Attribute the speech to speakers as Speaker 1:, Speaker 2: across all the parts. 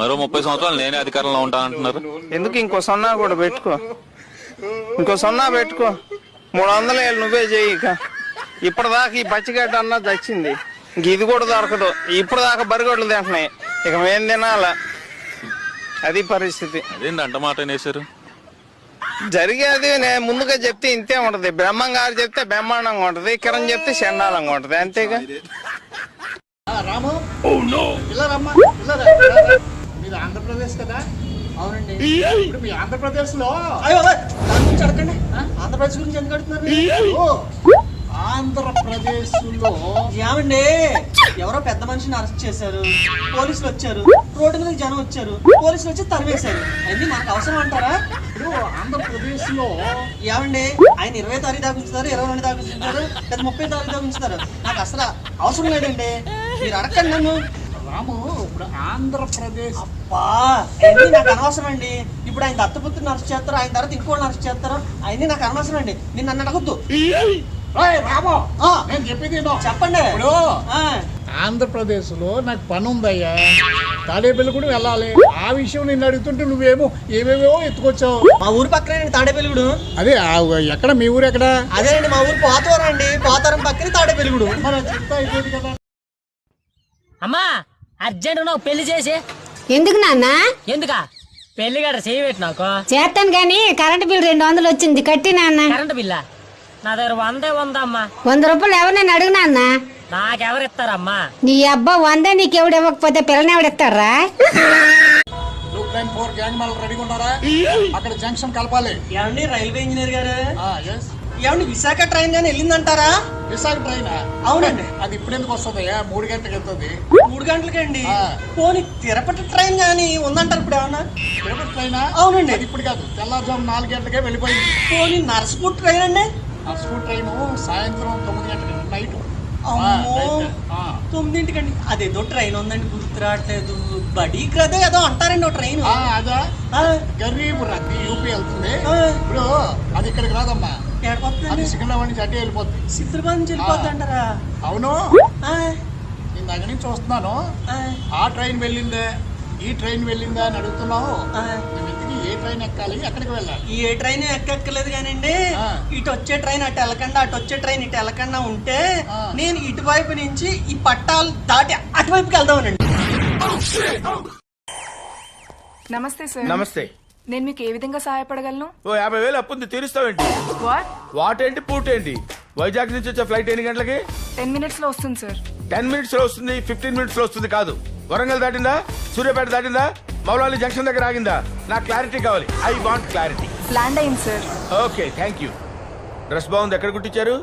Speaker 1: మరో ముప్పై సంవత్సరాలు నేనే అధికారంలో ఉంటా అంటున్నారు
Speaker 2: ఎందుకు ఇంకో సున్నా కూడా పెట్టుకో. ఇంకో సున్నా పెట్టుకో. మూడు వందల ఏళ్ళు నువ్వే చేయి ఇక. ఇప్పటిదాకా ఈ పచ్చిగడ్డ అన్నది వచ్చింది ఇంక ఇది కూడా దొరకదు. ఇప్పటిదాకా బరిగొడ్లు తింటున్నాయి. ఇక మేం తినాలా. అది పరిస్థితి.
Speaker 1: అదేంటి అంట మాట అనేసారు
Speaker 2: జరిగేది నేను ముందుగా చెప్తే ఇంతే ఉంటది. బ్రహ్మం గారు చెప్తే బ్రహ్మాండంగా ఉంటది. కిరణ్ చెప్తే చండాలంగా ఉంటది. అంతేగా?
Speaker 3: రాము. మీది ఆంధ్రప్రదేశ్ కదా?
Speaker 4: అవునండి.
Speaker 3: ఇప్పుడు మీ
Speaker 4: ఆంధ్రప్రదేశ్లో దాని గురించి అడగండి? ఆంధ్రప్రదేశ్ గురించి ఎందుకు అడుగుతున్నారు?
Speaker 3: ఆంధ్రప్రదేశ్లో
Speaker 4: ఏమండి? ఎవరో పెద్ద మనిషిని అరెస్ట్ చేశారు పోలీసులు వచ్చారు రోడ్డు మీద జనం వచ్చారు పోలీసులు వచ్చి తరివేశారు అన్ని మనకు అవసరం అంటారా?
Speaker 3: ఇప్పుడు ఆంధ్రప్రదేశ్లో
Speaker 4: ఏమండి? ఆయన ఇరవై తారీఖు దాకా ఉంచుతారు ఇరవై రెండు దాకా ఉంచుతారు లేదా ముప్పై తారీఖు దాకా ఉంచుతారు. నాకు అసలు అవసరం లేదండి. మీరు అడగండి నన్ను.
Speaker 3: రాము ఇప్పుడు ఆంధ్రప్రదేశ్
Speaker 4: అన్ని నాకు అనవసరం అండి ఇప్పుడు ఆయన దత్తపుత్రుని అరెస్ట్ చేస్తారు ఆయన తర్వాత ఇంకోళ్ళని అరెస్ట్ చేస్తారు అవన్నీ నాకు అనవసరం అండి నేను నన్ను అడగద్దు.
Speaker 3: ఏయ్, రాము
Speaker 4: ఆ,
Speaker 3: నేను చెప్పేది.
Speaker 4: చెప్పండి.
Speaker 3: ఇప్పుడు
Speaker 4: ఆ,
Speaker 3: ఆంధ్రప్రదేశ్లో నాకు పని ఉందయ్యా తాడేపల్లి కూడా వెళ్ళాలి. ఆ విషయం నిన్ను అడుగుతుంటే నువ్వేమో ఏవేవో ఎత్తుకొచ్చావు.
Speaker 4: మా ఊరు పక్కనే తాడేపల్లిగుడు.
Speaker 3: అదే ఎక్కడ? మీ ఊరు ఎక్కడ?
Speaker 4: అదేనండి మా ఊరు పోతవరం అండి పోతవరం పక్కనే తాడేపల్లిగుడు.
Speaker 5: అమ్మా అర్జెంట్ నాకు పెళ్ళి చేసి.
Speaker 6: ఎందుకు నాన్న?
Speaker 5: ఎందుకా? పెళ్ళి గడ చేయబెట్టి నాకు.
Speaker 6: చేస్తాను గాని కరెంట్ బిల్ రెండు వందలు వచ్చింది కట్టి నాన్న.
Speaker 5: కరెంటు బిల్లా? నా దగ్గర వందే ఉందమ్మా
Speaker 6: వంద రూపాయలు ఎవరినైనా అడుగు నాన్న.
Speaker 5: నాకెవరిస్తారమ్మా?
Speaker 6: నీ అబ్బా వంద నీకెవడు ఇవ్వకపోతే పిల్లని ఎవడిస్తారా
Speaker 3: ఫోర్ గ్యాంగ్ మళ్ళీ రెడీగా ఉన్నారా? అక్కడ జంక్షన్ కలపాలి.
Speaker 4: రైల్వే ఇంజనీర్ గారు. ఏమండి విశాఖ ట్రైన్ కానీ వెళ్ళిందంటారా?
Speaker 3: విశాఖ ట్రైన్
Speaker 4: అవునండి.
Speaker 3: అది ఇప్పుడు ఎందుకు వస్తుంది? మూడు గంటలకు వెళ్తుంది.
Speaker 4: మూడు గంటలకండి. పోనీ తిరుపతి ట్రైన్ కానీ ఉందంటారు ఇప్పుడు ఏమన్నా?
Speaker 3: తిరుపతి ట్రైన్
Speaker 4: అవునండి.
Speaker 3: అది ఇప్పుడు కాదు. తెల్లారుజాము నాలుగు గంటలకే వెళ్ళిపోయింది.
Speaker 4: పోనీ నర్సపూర్ ట్రైన్ అండి?
Speaker 3: స్కూల్ ట్రైన్ సాయంత్రం తొమ్మిది గంటలకు నైట్.
Speaker 4: అమ్మో. తొమ్మిదింటికండి. అదేదో ట్రైన్ ఉందండి గుర్తు రావట్లేదు బడీ కదా ఏదో అంటారండి ఓ ట్రైన్.
Speaker 3: అదా? గరీబ్ యూపీ వెళ్తుంది. ఇప్పుడు అది ఇక్కడికి రాదమ్మా. అది సికింద్రాబాద్ నుంచి అటే వెళ్ళిపోతుంది.
Speaker 4: చిత్రబాద్ నుంచి
Speaker 3: అవును.
Speaker 4: ఆ,
Speaker 3: నేను దగ్గర నుంచి చూస్తున్నాను.
Speaker 4: ఆ,
Speaker 3: ట్రైన్ వెళ్ళిందే. ఈ ట్రైన్ వెళ్ళిందా అని అడుగుతున్నావు. ఏ ట్రైన్ ఎక్కాలి? ఎక్కడికి వెళ్ళాలి?
Speaker 4: ఈ ఏ ట్రైన్ ఎక్కక్కర్లేదు కానండి. ఇటు వచ్చే ట్రైన్ అటు వెళ్ళకుండా అటు వచ్చే ట్రైన్ ఇటు వెళ్ళకుండా ఉంటే. నేను ఇటువైపు నుంచి ఈ పట్టాలు దాటి అటువైపుకి వెళ్దామనండి.
Speaker 7: నమస్తే సార్.
Speaker 2: నమస్తే.
Speaker 7: నేను మీకు ఏ విధంగా సహాయపడగలను?
Speaker 2: ఓ యాభై వేలు అప్పుంది తీరుస్తావేంటి?
Speaker 7: వాట్
Speaker 2: వాట్ ఏంటి పూట ఏంటి వైజాగ్ నుంచి వచ్చే ఫ్లైట్ ఎన్ని గంటలకి?
Speaker 7: టెన్ మినిట్స్లో వస్తుంది సార్.
Speaker 2: టెన్ మినిట్స్లో వస్తుంది ఫిఫ్టీన్ మినిట్స్లో వస్తుంది కాదు. వరంగల్ దాటిందా? సూర్యాపేట దాటిందా? మౌలాలి జంక్షన్ దగ్గర ఆగిందా? నాకు క్లారిటీ కావాలి. I want clarity.
Speaker 7: ల్యాండ్ అయింది sir.
Speaker 2: Okay thank you. Dress బాగుంది ఎక్కడ కుట్టించారు?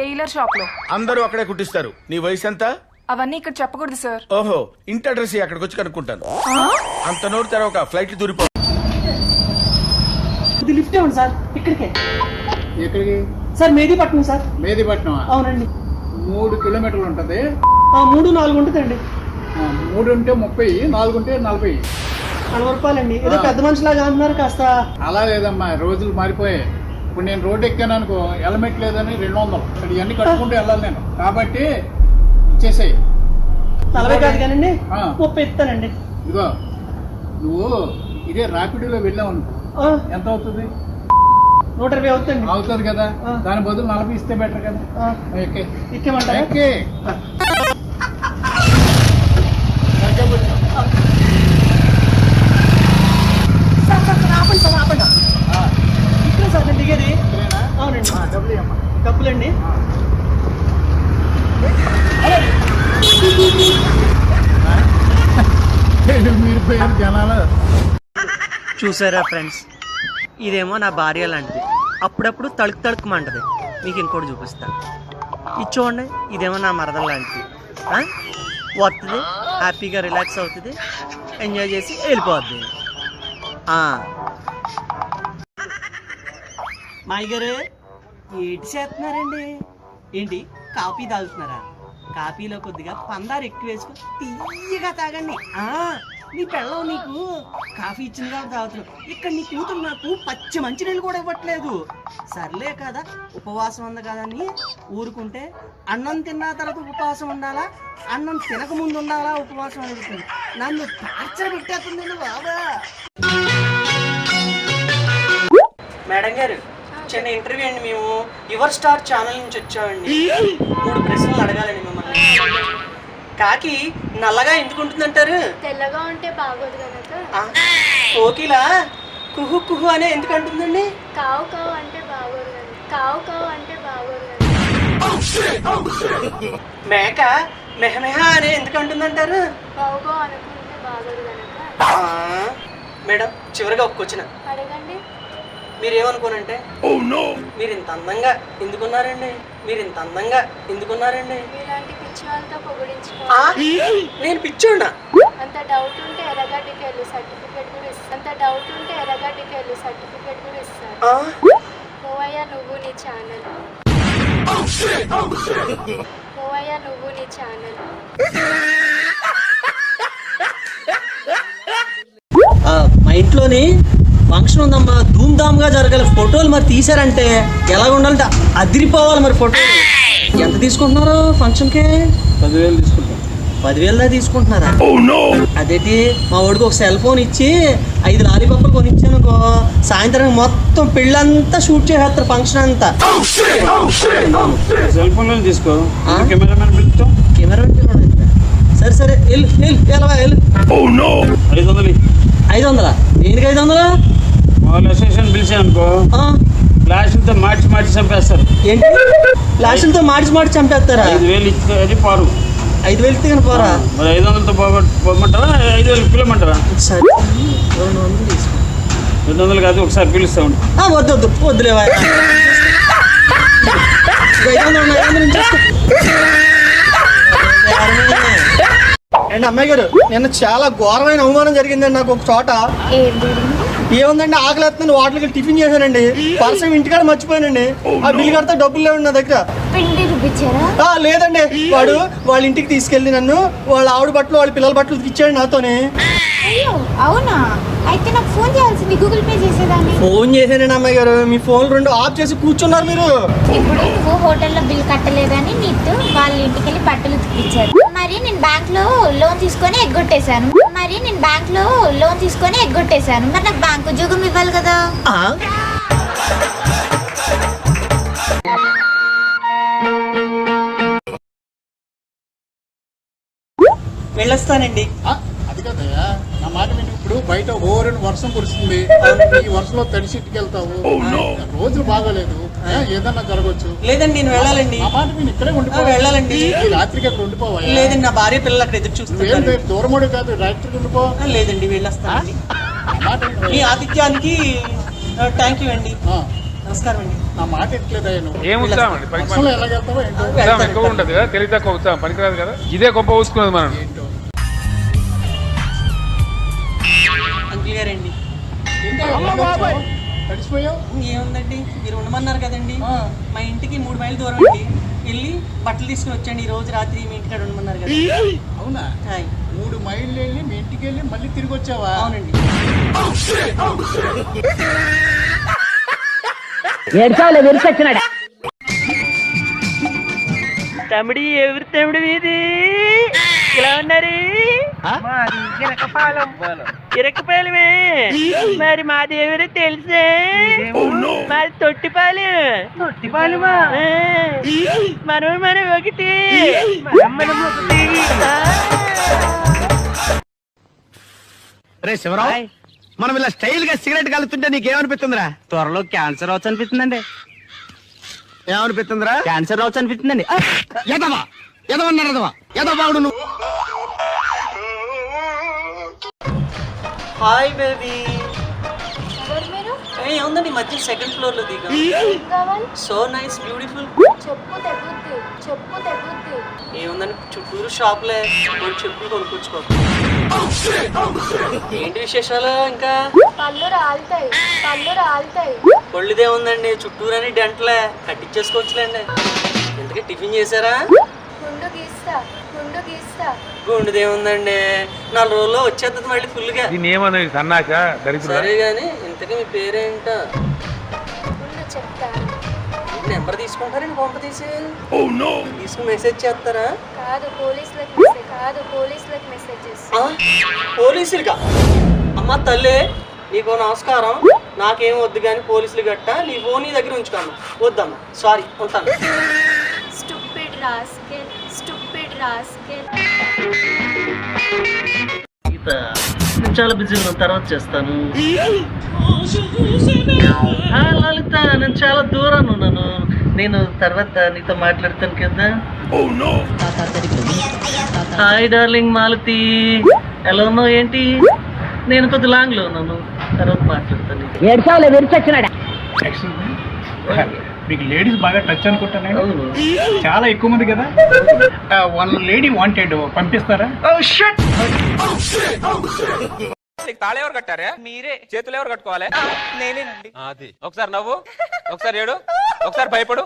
Speaker 7: టైలర్ షాప్లో
Speaker 2: అందరూ అక్కడే కుట్టిస్తారు. నీ వయసు ఎంత?
Speaker 7: అవన్నీ ఇక్కడ చెప్పకూడదు సార్.
Speaker 2: ఓహో ఇంటి అడ్రస్ ఇయ్యి, అక్కడికి వచ్చి కనుక్కుంటాను అంత నోరు తెరవక ఫ్లైట్ దూరిపో
Speaker 4: ఇది లిఫ్ట్ ఇవ్వండి సార్. ఇక్కడికే.
Speaker 3: ఎక్కడికి?
Speaker 4: Sir Mehdipatnam sir.
Speaker 3: మేదిపట్నం
Speaker 4: అవునండి.
Speaker 3: మూడు కిలోమీటర్లు ఉంటది.
Speaker 4: మూడు నాలుగు ఉంటుందండి.
Speaker 3: మూడు ఉంటే ముప్పై నాలుగు ఉంటే నలభై.
Speaker 4: నలభై రూపాయలండి. ఏదో పెద్ద మనిషిలాగా అంటున్నారు కాస్త.
Speaker 3: అలా లేదమ్మా రోజులు మారిపోయాయి. ఇప్పుడు నేను రోడ్డు ఎక్కాను అనుకో హెల్మెట్ లేదని రెండు వందలు. ఇక్కడ ఇవన్నీ కట్టుకుంటూ వెళ్ళాలి నేను. కాబట్టి ఇచ్చేసేయి.
Speaker 4: నలభై కాదు కానండి.
Speaker 3: ఆ.
Speaker 4: ముప్పై ఇస్తానండి.
Speaker 3: ఇదిగో నువ్వు ఇదే రాపిడోలో వెళ్ళావు అనుకో ఎంత అవుతుంది
Speaker 4: నూట ఇరవై అవుతుంది
Speaker 3: అవుతుంది కదా. దాని బదులు నలభై ఇస్తే బెటర్ కదా?
Speaker 4: ఇచ్చేమంటారా?
Speaker 3: డబ్బులు ఇవ్వమ్మా.
Speaker 4: డబ్బులండి.
Speaker 3: మీరు పోయారు జనాలు.
Speaker 4: చూసారా ఫ్రెండ్స్? ఇదేమో నా భార్య లాంటిది. అప్పుడప్పుడు తళుకు తళుకుమంటది మీకు ఇంకోటి చూపిస్తాను ఇది చూడండి ఇదేమో నా మరదల లాంటిది. వస్తుంది హ్యాపీగా రిలాక్స్ అవుతుంది ఎంజాయ్ చేసి వెళ్ళిపోద్ది. ఆ. మాయ గారు ఏంటి చేస్తున్నారండి? ఏంటి కాఫీ తాగుతున్నారా? కాఫీలో కొద్దిగా పందారు ఎక్కువ వేసుకుని తీయగా తాగండి. నీ పెళ్ళం నీకు. కాఫీ ఇచ్చింది కాబట్టి తాగుతున్నావు ఇక్కడ నీ కూతురు నాకు పచ్చి మంచినీళ్ళు కూడా ఇవ్వట్లేదు. సర్లే కదా ఉపవాసం ఉంది కదా అని ఊరుకుంటే అన్నం తిన్న తర్వాత ఉపవాసం ఉండాలా? అన్నం తినక ముందు ఉండాలా? ఉపవాసం అడుగుతుంది నన్ను టార్చర్ పెట్టేస్తుంది బాబా. మేడం గారు చిన్న ఇంటర్వ్యూ అండి మేము. యువర్ స్టార్ ఛానల్ నుంచి వచ్చామండి. మూడు ప్రశ్నలు అడగాలండి మిమ్మల్ని. కాకి నల్లగా ఎందుకు ఉంటుందంటారు?
Speaker 8: తెల్లగా ఉంటే బాగోదు కనుక
Speaker 4: కోకిల? కుహు కుహు అనే ఎందుకు అంటుందండి?
Speaker 8: కావు కావు అంటే బాగోదు కావు కావు అంటే బాగోదు
Speaker 4: మేక మెహమెహ అనే ఎందుకు అంటుందంటారు?
Speaker 8: అనుకుంటే బాగోదు కనుక
Speaker 4: మేడం చివరిగా ఒక క్వశ్చన్
Speaker 8: అడగండి.
Speaker 4: మీరేమనుకోనంటే? మీరు ఇంత అందంగా ఎందుకున్నారండి? మీరు ఇంత అందంగా ఎందుకున్నారండి? నేను పిచ్చోడా
Speaker 8: అంత డౌట్ ఉంటే ఎర్రగడ్డికి వెళ్ళి సర్టిఫికేట్ కూడా ఇస్తారు అంత డౌట్ ఉంటే ఎర్రగడ్డికి వెళ్ళి సర్టిఫికేట్ కూడా ఇస్తారు
Speaker 4: ఆ,
Speaker 8: పోవయ్యా నువ్వు నీ ఛానల్ పోవయ్యా నువ్వు నీ ఛానల్
Speaker 4: ఆ, మా ఇంట్లోని ఫంక్షన్ ఉందమ్మా ధూమ్ ధామ్గా జరగాలి. ఫోటోలు మరి తీసారంటే ఎలా ఉండాలంటే అదిరిపోవాలి మరి ఫోటో. ఎంత తీసుకుంటున్నారు ఫంక్షన్కి
Speaker 3: పదివేలు తీసుకుంటాం.
Speaker 4: పదివేలు దాకా తీసుకుంటున్నారా? అదేంటి మా వాడికి ఒక సెల్ ఫోన్ ఇచ్చి ఐదు లాలీపప్పులు కొనిచ్చాను అనుకో సాయంత్రం మొత్తం పెళ్ళంతా షూట్ చేసేస్తారు ఫంక్షన్ అంతా.
Speaker 3: సెల్ ఫోన్లో తీసుకో? కెమెరామెన్ పిలుస్తాం.
Speaker 4: కెమెరా ఉంటే కూడా అయితే. సరే సరే వెళ్ళు వెళ్ళు వెళ్ళవా వెళ్ళు.
Speaker 3: ఐదు వందలు
Speaker 4: ఐదు వందలా దేనికి ఐదు వందలా
Speaker 3: వాళ్ళు అసోసియేషన్ పిలిచాను అనుకో. ఫ్లాష్లతో మార్చి మార్చి చంపేస్తారు.
Speaker 4: ఏంటి? లాస్టులతో మార్చి మార్చి చంపేస్తారా?
Speaker 3: ఐదు వేలు ఇస్తే అది పారు.
Speaker 4: ఐదు వేలు ఇస్తే కానీ పోరా?
Speaker 3: మరి ఐదు వందలతో పోమంటారా ఐదు వేలు పిలవమంటారా?
Speaker 4: సరే. రెండు వందలు తీసుకో.
Speaker 3: రెండు వందలు కాదు ఒకసారి పిలుస్తా ఉండు.
Speaker 4: వద్దు వద్దు వద్దులేవా ఐదు వందలు ఐదు వందలు. అండి అమ్మాయి గారు నిన్న చాలా ఘోరమైన అవమానం జరిగిందండి నాకు ఒక చోట. ఏముందండి ఆకలి వేస్తుంది వాటికి టిఫిన్ చేశానండి. పర్సం ఇంటికాడ మర్చిపోయానండి. ఆ బిల్ కడితే డబ్బులు లేవు నా దగ్గర. ఆ, లేదండి. వాడు వాళ్ళ ఇంటికి తీసుకెళ్ళి నన్ను వాళ్ళ ఆవిడ బట్టలు వాళ్ళ పిల్లల బట్టలు ఇచ్చాడు నాతోని.
Speaker 8: అయ్యో అవునా? అయితే నాకు ఫోన్ చేయాల్సింది గూగుల్ పే చేసేదాన్ని.
Speaker 4: ఫోన్ చేశానండి అమ్మాయి గారు. మీ ఫోన్ రెండు ఆఫ్ చేసి కూర్చున్నారు మీరు.
Speaker 8: ఇప్పుడు నువ్వు హోటల్లో బిల్ కట్టలేదని నీతో వాళ్ళ ఇంటికి వెళ్ళి బట్టలు ఉతికిచ్చారు. మరి నేను బ్యాంక్లో లోన్ తీసుకొని ఎగ్గొట్టేశాను. మరి నేను బ్యాంక్లో లోన్ తీసుకొని ఎగ్గొట్టేశాను. మరి నాకు బ్యాంక్ ఉద్యోగం ఇవ్వాలి కదా.
Speaker 4: వెళ్ళొస్తానండి.
Speaker 3: అది కదయ్యా. నా మాట విని. ఇప్పుడు బయట ఓరని వర్షం కురుస్తుంది. ఈ వర్షంలో తడిసి ఇంటికి వెళ్తావు రోజులు బాగోలేదు. ఏ, ఏదన్నా జరగచ్చు.
Speaker 4: లేదండి నేను వెళ్ళాలండి.
Speaker 3: నా మాట విని. ఇక్కడే
Speaker 4: ఆ,
Speaker 3: ఉండిపోవాలి
Speaker 4: వెళ్ళాలండి.
Speaker 3: ఈ రాత్రికి అక్కడ ఉండిపోవా
Speaker 4: లేదండి నా భార్య పిల్లలు అక్కడ ఎదురు
Speaker 3: నువ్వేం
Speaker 4: చూస్తున్నారు.
Speaker 3: దూరమోడు కాదు రాత్రికి ఉండిపో.
Speaker 4: ఆ, లేదండి వెళ్ళొస్తానండి.
Speaker 3: నా మాట విను.
Speaker 4: మీ ఆతిథ్యానికి థ్యాంక్ యూ అండి.
Speaker 3: ఆ,
Speaker 4: నమస్కారం అండి.
Speaker 3: నా మాట ఎట్లేదయ్యా నువ్వు?
Speaker 9: ఏం ఉత్సాహం
Speaker 3: వర్షంలో ఎలాగెళ్తావో ఏంటో.
Speaker 9: ఉత్సాహం ఎక్కువ ఉండదు కదా తెలివి తక్కువ ఉత్సాహం. పనికిరాదు కదా? ఇదే గొప్ప ఊసుకున్నది మనం.
Speaker 3: ఏంటో?
Speaker 4: ఏముందండి? మీరు ఉండమన్నారు కదండి. మా ఇంటికి మూడు మైళ్ళు దూరం అండి. వెళ్ళి బట్టలు తీసుకుని వచ్చండి ఈ రోజు రాత్రి మీ ఇంటికాడ ఉండమన్నారు కదా.
Speaker 3: అవునా. మూడు మైళ్ళు వెళ్ళి మీ ఇంటికి వెళ్ళి మళ్ళీ తిరిగి వచ్చావా?
Speaker 4: అవునండి. తమ్ముడి ఎవరు తమ్ముడు మీది ఇలా ఉన్నారు? మాది ఇరకపాలెం ఇరకపాలెమే మరి మాది ఎవరు తెలుసే? మాది తొట్టిపాలెం తొట్టిపాలెమా మనం మనం ఒకటి.
Speaker 2: రే శివరావు మనం ఇలా స్టైల్గా సిగరెట్ కలుతుంటే నీకేమనిపిస్తుందిరా?
Speaker 4: త్వరలో క్యాన్సర్ రావచ్చు అనిపిస్తుందండి.
Speaker 2: ఏమనిపిస్తుందిరా?
Speaker 4: క్యాన్సర్ రావచ్చు అనిపిస్తుందండి.
Speaker 2: ఎదవా ఎదవన్నారు ఎదవా ఎదవాడు నువ్వు.
Speaker 4: హాయ్ బేబీ ఏముందండి ఈ మధ్య సెకండ్ ఫ్లోర్లో దిగా.
Speaker 8: ఏం
Speaker 4: సో నైస్ బ్యూటిఫుల్
Speaker 8: చెప్పు చెప్పు
Speaker 4: ఏముందని? చుట్టూరు షాపులే. రెండు చెప్పులు కొనుక్కొచ్చుకో. ఏంటి విశేషాలు ఇంకా?
Speaker 8: పళ్ళు రాలుతాయి పళ్ళు రాలుతాయి.
Speaker 4: కొళ్ళుదే ఉందండి చుట్టూరని డెంట్లే కట్టించేసుకోవచ్చులేండి ఇంతకీ టిఫిన్ చేశారా?
Speaker 8: గుండు గీస్తా గుండు గీస్తా.
Speaker 4: గుండెది ఏముందండి? నాలుగు రోజుల్లో వచ్చేస్తుంది మళ్ళీ ఫుల్గా
Speaker 9: దీన్ని ఏమన్నది సన్నాక దరిద్రుడా?
Speaker 4: సరే కానీ ఇంతకీ మీ పేరేంట? నెంబర్ తీసుకుంటారండి పంప తీసి. తీసుకుని మెసేజ్ చేస్తారా?
Speaker 8: కాదు పోలీసులకు కాదు పోలీసులకు మెసేజెస్
Speaker 4: ఆ? పోలీసులుగా అమ్మ తల్లి నీకు నమస్కారం. నాకేం వద్దు కానీ పోలీసులు గట్ట నీ ఫోన్ నీ దగ్గర ఉంచుకోమ్మా. వద్దమ్మా సారీ ఉంటాను.
Speaker 8: స్టూపిడ్ రాస్కెల్ స్టూపిడ్ రాస్కెల్
Speaker 4: నేను చాలా బిజీగా తర్వాత చేస్తాను. లలిత నేను చాలా దూరాన్ని ఉన్నాను. నేను తర్వాత నీతో మాట్లాడతాను కదా. Hi darling Malathi. ఎలా ఉన్నావు ఏంటి? నేను కొద్ది లాంగ్లో ఉన్నాను. తర్వాత మాట్లాడతాను.
Speaker 3: మీకు లేడీస్ బాగా టచ్ అనుకుంటాను చాలా ఎక్కువ మంది కదా? వన్ లేడీ వాంటెడ్ పంపిస్తారా?
Speaker 2: తాళ ఎవరు కట్టారా? మీరే. చేతులు ఎవరు కట్టుకోవాలి? నేనేనండి అది ఒకసారి నవ్వు. ఒకసారి ఏడు. ఒకసారి భయపడు.